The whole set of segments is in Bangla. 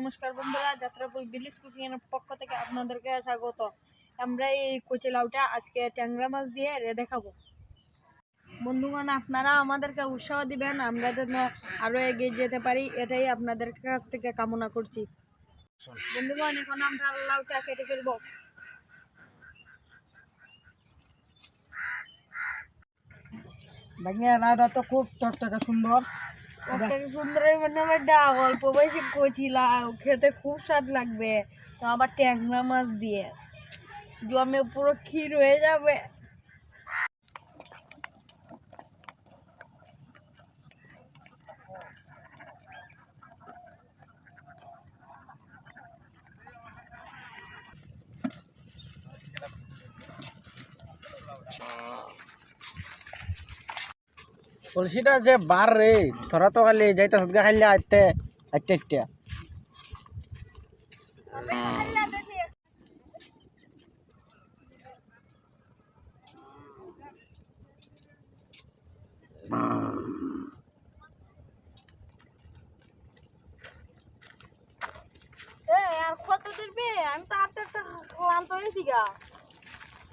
নমস্কার বন্ধুরা, যাত্রাপুর বিলিস কুকিং এর পক্ষ থেকে আপনাদেরকে স্বাগত। আমরা এই কচি লাউটা আজকে ট্যাংরা মাছ দিয়ে রেঁধে খাব বন্ধুগণ, আপনারা আমাদেরকে উৎসাহ দিবেন, আমরা যেন আরও এগিয়ে যেতে পারি, এটাই আপনাদের কাছ থেকে কামনা করছি। বন্ধুগণ, এখন আমরা লাউটা কেটে ফেলব। ভাইয়া, লাউটা তো খুব টকটকে সুন্দর। সুন্দর মানে আমার ডা, অল্প বয়সে কচিলা, খেতে খুব স্বাদ লাগবে। তো আবার ট্যাংরা মাছ দিয়ে। জমে পুরো ক্ষীর হয়ে যাবে। কলসিটা যে বার রে তোরা তো খালি যাইতে সদগা খাইলে আইতে আইতে আইতে। আর কত দিবে আমি তো আটটা ক্লান্ত হয়েছি গা।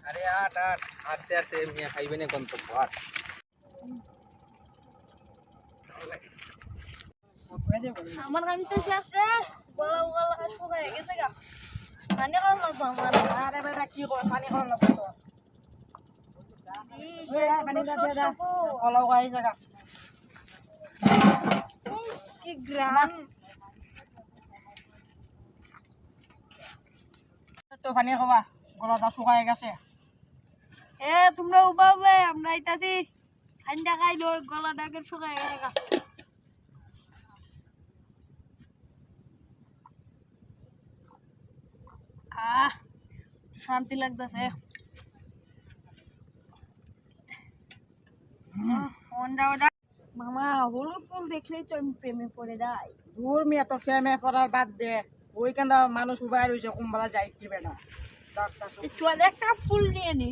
আরে আট আট আটতে আটতে মিয়া খাইবে না গন্তব্য আট আমার কাম তো শেষ গলা গলা শুকায় গেছে গা। পানি খাওয়া লাগবো আমার। আরে বেটা কি কর পানি লাগবে তো জায়গা কি গ্রাম। তো পানি গলাটা শুকায় গেছে। এ তোমরা উবাবে আমরা ইতাছি খাইন্দা খাই লই গলা ডাকের শুকায় গেছে আহ শান্তি লাগতেছে। মামা হলুদ ফুল দেখলেই তো আমি প্রেমে পড়ে যাই। দূর মেয়ে তো প্রেমে করার বাদ দে। ওইখানটা মানুষ উবাই রয়েছে কুম্বালা যাই কি বেটা চল একটা ফুল নিয়ে নি।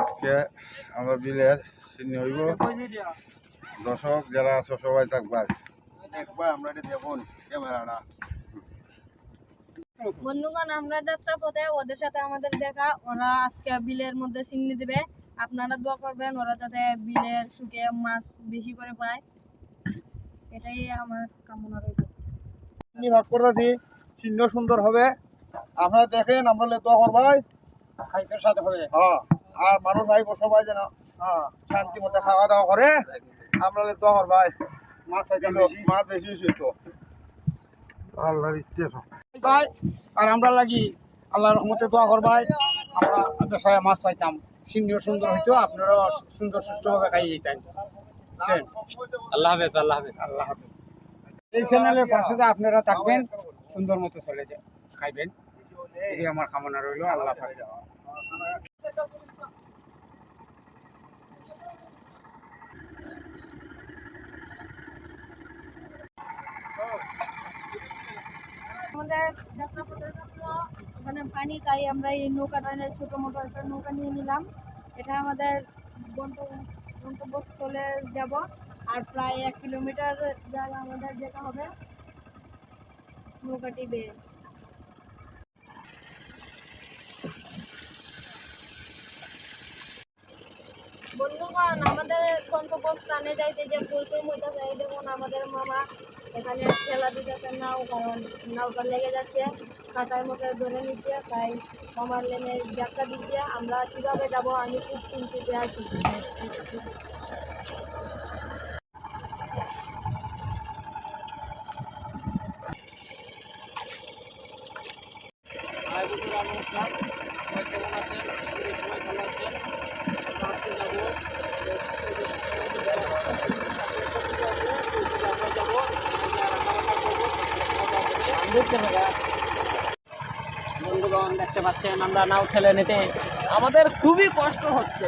আজকে আমরা বিলের চিনি হইব। দর্শক যারা আছো সবাই থাকবাই দেখবা আমরা এটা দেখুন ক্যামেরাটা। বন্ধুগণ আমরা যাত্রা পথে ওদের সাথে আমাদের দেখা। ওরা আজকে বিলের মধ্যে চিনি দেবে। আপনারা দোয়া করবেন ওরা যাতে বিলের সুখে মাছ বেশি করে পায়। এটাই আমার কামনা রইল। চিনি ভাগ করতেছি চিহ্ন সুন্দর হবে। আপনারা দেখেন আমরা লে দোয়া করবাই খাইতে সাথে হবে। হ্যাঁ। আর মানুষ ভাইব সবাই যেন হ্যাঁ শান্তি মতো খাওয়া দাওয়া করে। আমরা লে দোয়া করবাই মাছ বেশি। মাছ বেশি হয়েছে তো। আল্লাহর ইচ্ছে ভাই আর আমরা লাগি আল্লাহর রহমতে দোয়া করবাই আমরা আপনার সাথে মাছ পাইতাম সিন্নিও সুন্দর হইতো আপনারাও সুন্দর সুস্থভাবে খাই যেতেন? আল্লাহ হাফেজ আল্লাহ হাফেজ। আল্লাহ হাফেজ। এই চ্যানেলের পাশে আপনারা থাকবেন সুন্দর মতো চলে যায় খাইবেন। এই আমার কামনা রইল। আল্লাহ আমাদের ওখানে পানি, তাই আমরা এই নৌকাটা ছোটো মোটো একটা নৌকা নিয়ে নিলাম। এটা আমাদের গন্তব্যস্থলে যাব, আর প্রায় এক কিলোমিটার জায়গা আমাদের যেতে হবে। নৌকাটি বেয়ে। বন্ধুগণ আমাদের গন্তব্যস্থানে যাইতে যে ফুলসুম হইতেছে এই দেখুন আমাদের মামা এখানে খেলা দিতেছে, নাও কারণ নাওটা লেগে যাচ্ছে, কাঁটায় মোটায় ধরে নিচ্ছে, তাই মামার লেনে যাত্রা দিচ্ছে, আমরা কীভাবে যাব, আমি খুব চিন্তিত আছি হাই বন্ধুরা নমস্কার সবাই কেমন আছেন সবাই ভালো আছেন আমরা আজকে যাব বন্ধুগণ দেখতে পাচ্ছেন আমরা নাও ঠেলে নিতে। আমাদের খুবই কষ্ট হচ্ছে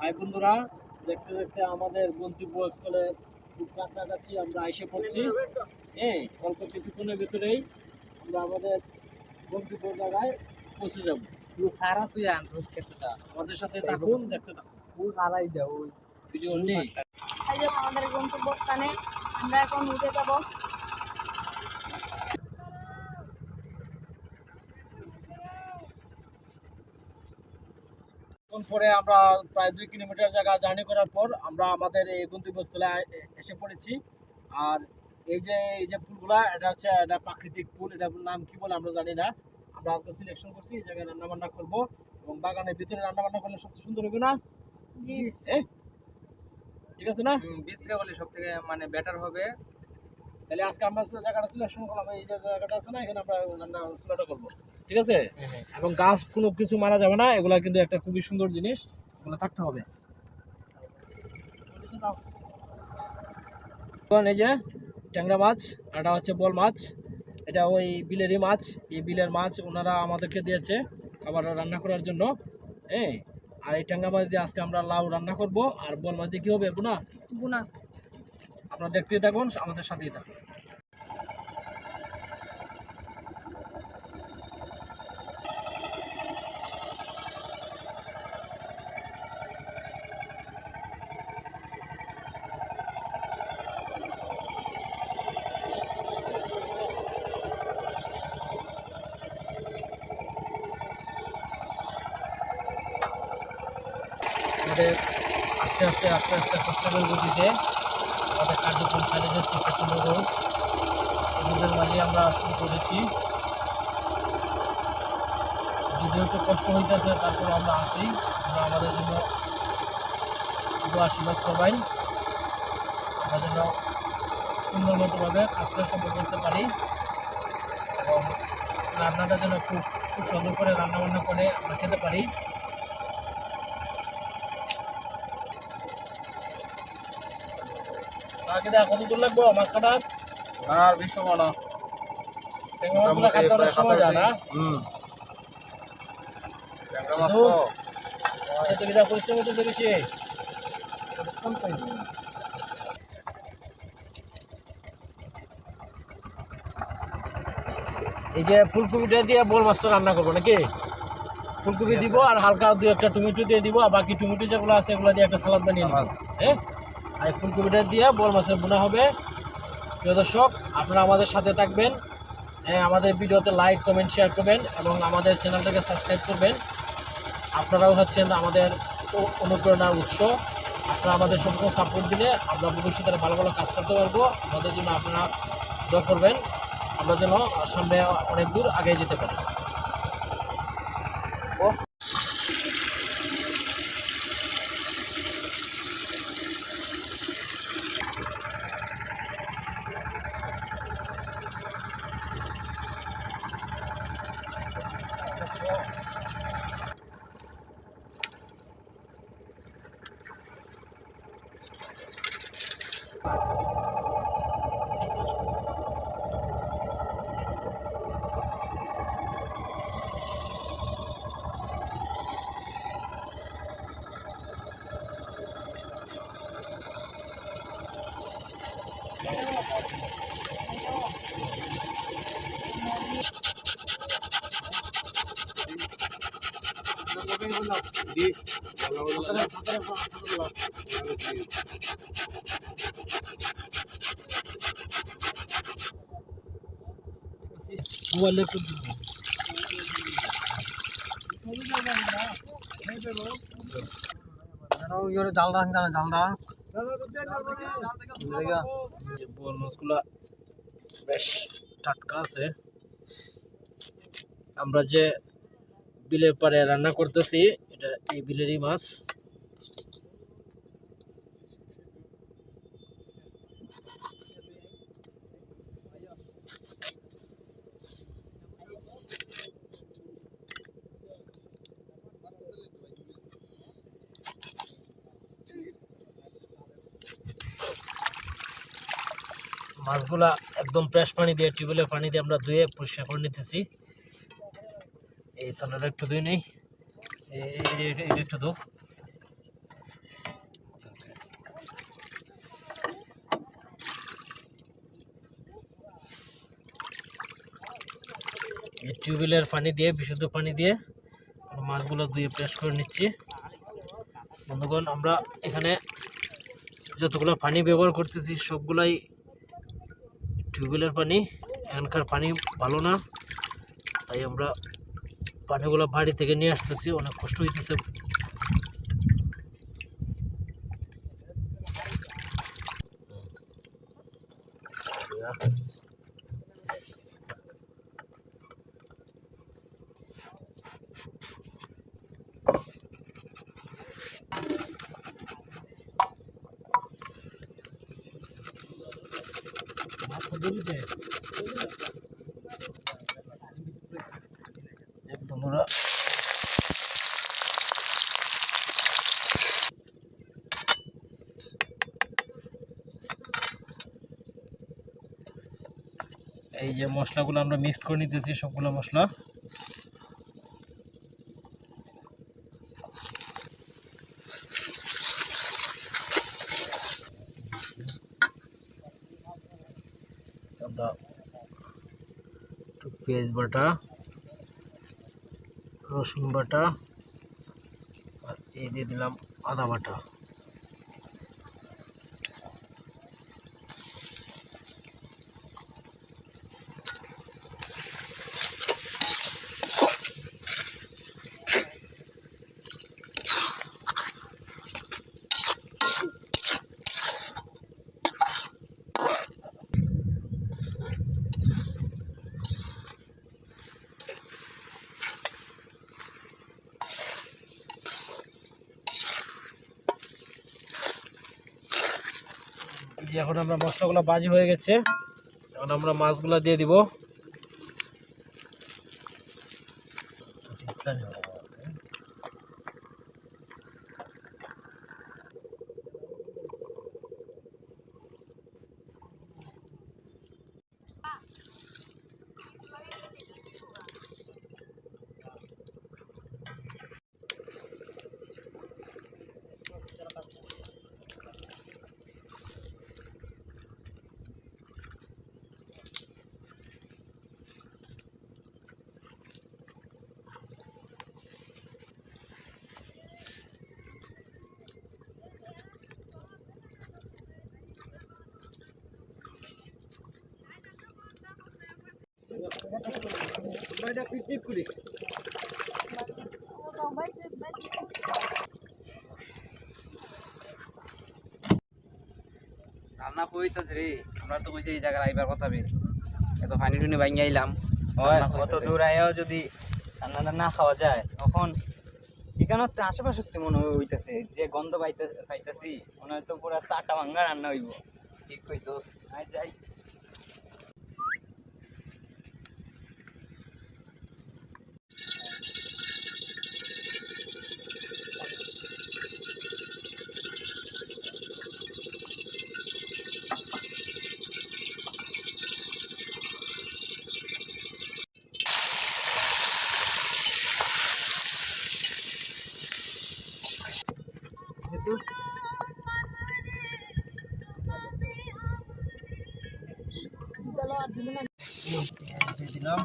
ভাই বন্ধুরা দেখতে দেখতে আমাদের গন্তব্যস্থলে খুব কাছাকাছি আমরা এসে পড়ছি। হ্যাঁ অল্প কিছুক্ষণের ভিতরেই আমরা আমাদের গন্তব্য জায়গায় পৌঁছে যাব। খারাপ তুই আন আমাদের সাথে থাকুন দেখতে থাকুন। ফুল হারাই দাও ভিডিও নেই যে আমাদের গন্তব্যস্থানে আমরা এখন উঠে যাব। পরে আমরা প্রায় দুই কিলোমিটার জায়গা জার্নি করার পর আমরা আমাদের এই গন্তব্যস্থলে এসে পড়েছি। আর এই যে এই যে ফুলগুলা এটা হচ্ছে এটা প্রাকৃতিক ফুল এটার নাম কি বলে আমরা জানি না। আমরা আজকে সিলেকশন করছি এই জায়গায় রান্নাবান্না করব। এবং বাগানের ভিতরে রান্নাবান্না করলে সবচেয়ে সুন্দর হবে না? জি। ঠিক আছে না? বীজটা বলে সব থেকে মানে বেটার হবে? তাহলে আজকে আমরা যে জায়গাটা সিলেকশন করলাম এই যে জায়গাটা আছে না এখানে আমরা রান্না চুলাটা করব। ঠিক আছে? এবং গাছ কোনো কিছু মারা যাবে না এগুলা কিন্তু একটা খুবই সুন্দর জিনিস এগুলো থাকতে হবে। এই যে ট্যাংরা মাছ আর এটা হচ্ছে বল মাছ এটা ওই বিলেরই মাছ এই বিলের মাছ ওনারা আমাদেরকে দিয়েছে খাবার রান্না করার জন্য হ্যাঁ আর এই ট্যাংরা মাছ দিয়ে আজকে আমরা লাউ রান্না করব আর বল মাছ দিয়ে কী হবে না গুনা আপনারা দেখতেই থাকুন আমাদের সাথেই থাকুন। আস্তে আস্তে আস্তে আস্তে কচ্ছপের গতিতে আমাদের কার্যক্রম চালিয়ে যাচ্ছে প্রচণ্ড রোদ মাঝে আমরা শুরু করেছি। যদিও একটু কষ্ট হইতেছে তারপর আমরা আসি আমরা আমাদের জন্য আশীর্বাদ করবাই আমরা যেন সুন্দর মতোভাবে কাজটা সম্পন্ন করতে পারি। এবং রান্নাটা যেন খুব সুস্বাদু করে রান্না বান্না করে আমরা খেতে পারি। তাকে দেখ কত দূর লাগবো? মাছ কাটা আর বিশ্ব ট্যাংরা কাটতে অনেক সময় যায় না? হুম। কিন্তু এত বিধা পরিশ্রম করতেছে বেশি। এই যে ফুলকপিটা দিয়ে বোল মাছটা রান্না করব নাকি? ফুলকপি দিব আর হালকা দু একটা টমেটো দিয়ে দিব আর বাকি টমেটো যেগুলো আছে এগুলো দিয়ে একটা সালাদ বানিয়ে নেব। হ্যাঁ? আর এই ফুলকপিটা দিয়ে বোল মাছের বোনা হবে। প্রিয় দর্শক, আপনারা আমাদের সাথে থাকবেন। হ্যাঁ আমাদের ভিডিওতে লাইক কমেন্ট শেয়ার করবেন এবং আমাদের চ্যানেলটাকে সাবস্ক্রাইব করবেন। আপনারাও হচ্ছেন আমাদের অনুপ্রেরণার উৎস। আপনারা আমাদের সম্পূর্ণ সাপোর্ট দিলে আমরা ভবিষ্যতে ভালো ভালো কাজ করতে পারব। আমাদের জন্য আপনারা দোয়া করবেন। আমরা যেন সামনে অনেক দূর আগে যেতে পারি। Yeah. মোবাইলে একটু জাল রাখ জাল রাখ যে বোয়াল মাছগুলা বেশ টাটকা আছে আমরা যে বিলের পাড়ে রান্না করতেছি এটা এই বিলেরই মাছ মাছগুলা একদম ফ্রেশ পানি দিয়ে টিউবওয়েলের পানি দিয়ে আমরা ধুয়ে পরিষ্কার করে নিতেছি। এই তলার একটু ধুই নেই। একটু ধো এই টিউবওয়েলের পানি দিয়ে, বিশুদ্ধ পানি দিয়ে মাছগুলো ধুয়ে প্রেস করে নিচ্ছি। বন্ধুগণ, আমরা এখানে যতগুলো পানি ব্যবহার করতেছি, সবগুলাই টিউবওয়েলের পানি, এখানকার পানি ভালো না, তাই আমরা পানিগুলো বাড়ি থেকে নিয়ে আসতেছি, অনেক কষ্ট হইতেছে। বন্ধুরা এই যে মশলাগুলো আমরা মিক্সড করে নিতেছি সবগুলো মশলা। আমরা পেঁয়াজ বাটা রসুন বাটা আর এই দিয়ে দিলাম আদা বাটা। এখন আমরা মশলাগুলো বাজি হয়ে গেছে। এখন আমরা মাছগুলো দিয়ে দিব। রান্না কইতাছে রে আমরা তো কইছি এই জায়গায় আইবার কথা বের। এত পানি টুনি ভাঙ্গি আইলাম। কত দূর আয়ও যদি রান্নাটা না খাওয়া যায় তখন এখানে তো আশেপাশে তো মনে হয় হইতাছে যে গন্ধ পাইতে পাইতাছি মনে হয় তো পুরা চাটা ভাঙ্গা রান্না হইব। ঠিক কইছস। আয় যাই দিয়ে দিলাম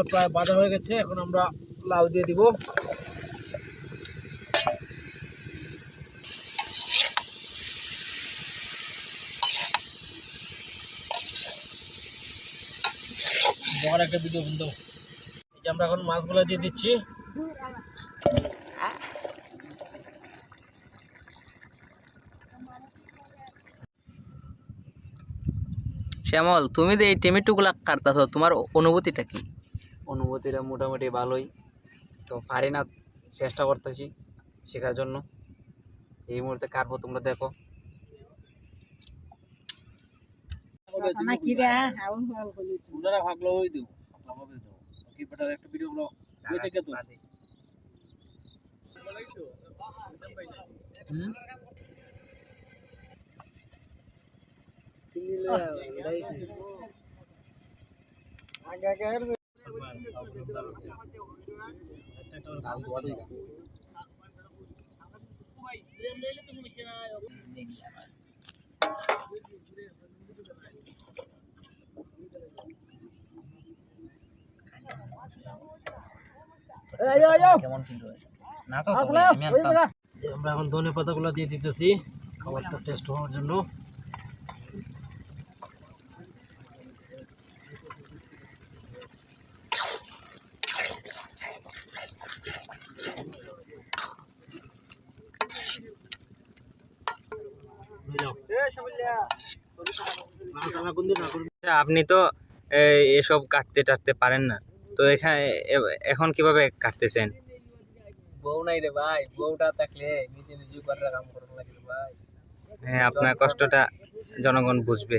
মশলাগুলো প্রায় বাঁধা হয়ে গেছে, এখন আমরা লাউ দিয়ে দিব। বড় একটা ভিডিও বন্ধু। এই যে আমরা এখন মাছগুলো দিয়ে দিচ্ছি। শ্যামল, তুমি তো এই টমেটোগুলা কাটতেছ, তোমার অনুভূতিটা কি? অনুভূতিটা মোটামুটি ভালোই। তো পারি না চেষ্টা করতেছি শেখার জন্য। এই মুহূর্তে কাটবো তোমরা দেখো। ভাগলো ওই দেবো একটা ভিডিও ওই থেকে তো। আমরা এখন ধনে পাতাগুলো দিয়ে দিতেছি। খাবারটা টেস্ট হওয়ার জন্য। আপনি তো এসব কাটতে টাটতে পারেন না। তো এখানে এখন কীভাবে কাটতেছেন? বউ নাই রে ভাই বউটা থাকলে নিজে নিজে করে কাম লাগে ভাই। হ্যাঁ আপনার কষ্টটা জনগণ বুঝবে।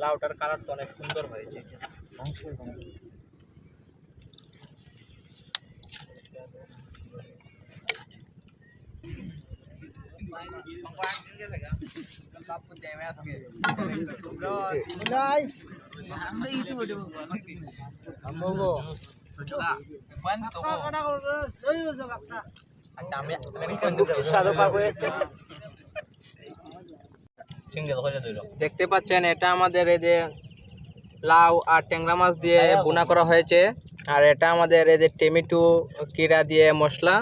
লাউটার কালার তো অনেক সুন্দর হয়েছে। দেখতে পাচ্ছেন, এটা আমাদের এই যে লাউ আর ট্যাংরা মাছ দিয়ে বোনা করা হয়েছে। আর এটা আমাদের এই যে টমেটো, কিরা দিয়ে মশলা।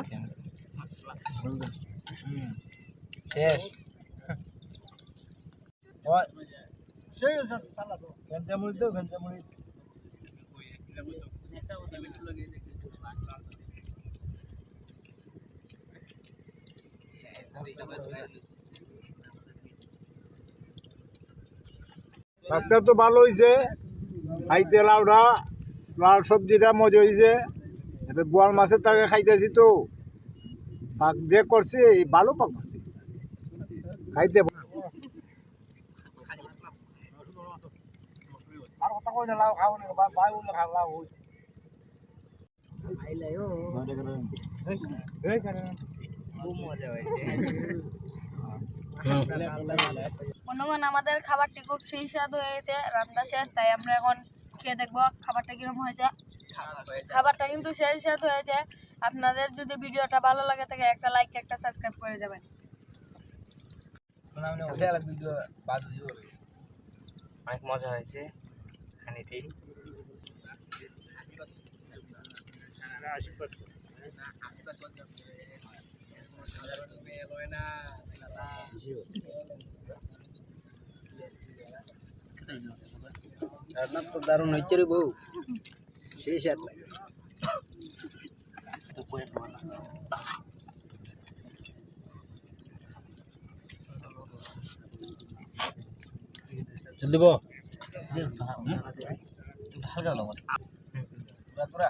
শেষ। আপনার তো ভালো হয়েছে খাইতে লাউডা লাউ সবজিটা মজা হয়েছে এবার বোয়াল মাছের তাকে খাইতেছি তো। পাক যে করছি, ভালো পাক করছি। খাইতে বন্ধুগণ, আমাদের খাবারটি খুব সুস্বাদু হয়েছে, রান্না শেষ, তাই আমরা এখন খেয়ে দেখব খাবারটা কীরকম হয়েছে। খাবারটা কিন্তু শেষ স্বাদ হয়েছে। আপনাদের যদি ভিডিওটা ভালো লাগে থাকে একটা লাইক একটা সাবস্ক্রাইব করে যাবেন। অনেক মজা হয়েছে। খানিতেই রান্না তো দারুণ হয়েছে রে বউ হালকা লবণ পুরা পুরা